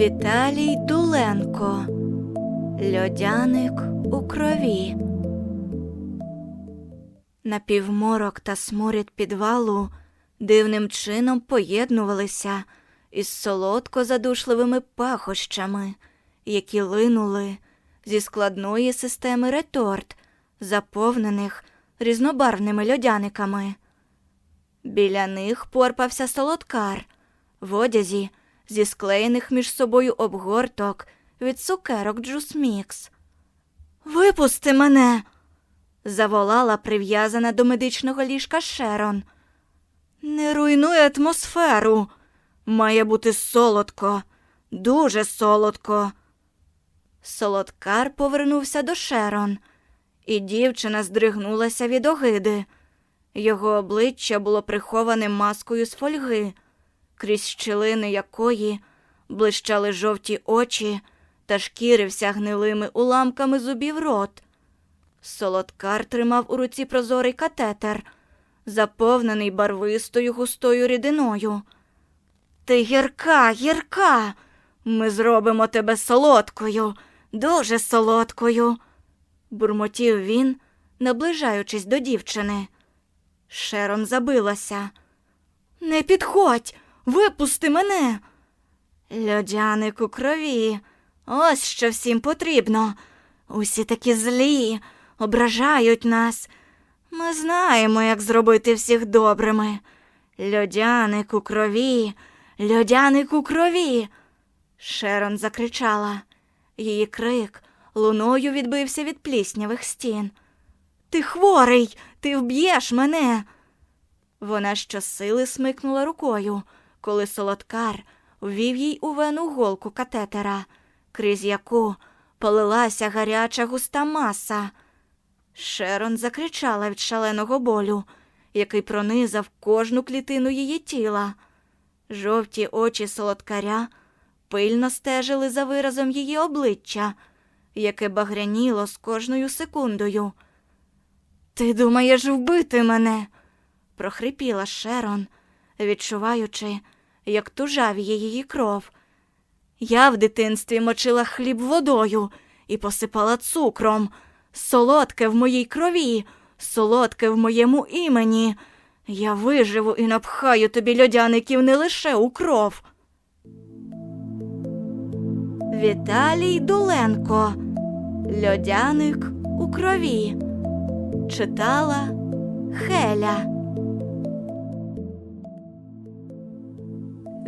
Віталій Дуленко. Льодяник у крові. Напівморок та сморід підвалу дивним чином поєднувалися із солодко задушливими пахощами, які линули зі складної системи реторт, заповнених різнобарвними льодяниками. Біля них порпався солодкар в одязі зі склеєних між собою обгорток від цукерок Джус Мікс. Випусти мене. заволала прив'язана до медичного ліжка Шерон. Не руйнуй атмосферу. Має бути солодко, дуже солодко. Солодкар повернувся до Шерон, і дівчина здригнулася від огиди. Його обличчя було приховане маскою з фольги, крізь щілини якої блищали жовті очі та шкірився гнилими уламками зубів рот. Солодкар тримав у руці прозорий катетер, заповнений барвистою густою рідиною. Ти гірка, гірка. Ми зробимо тебе солодкою, дуже солодкою, бурмотів він, наближаючись до дівчини. Шерон забилася. Не підходь, випусти мене. Льодяник у крові. Ось що всім потрібно. Усі такі злі, ображають нас. Ми знаємо, як зробити всіх добрими. Льодяник у крові, льодяник у крові. Шерон закричала. Її крик луною відбився від пліснявих стін. Ти хворий, ти вб'єш мене. Вона щосили смикнула рукою, коли солодкар ввів їй у вену голку катетера, крізь яку полилася гаряча густа маса. Шерон закричала від шаленого болю, який пронизав кожну клітину її тіла. Жовті очі солодкаря пильно стежили за виразом її обличчя, яке багряніло з кожною секундою. Ти думаєш вбити мене? прохрипіла Шерон, відчуваючи, як тужавіє її кров. Я в дитинстві мочила хліб водою і посипала цукром. Солодке в моїй крові, солодке в моєму імені. Я виживу і напхаю тобі льодяників не лише у кров. Віталій Дуленко. Льодяник у крові. Читала Хеля.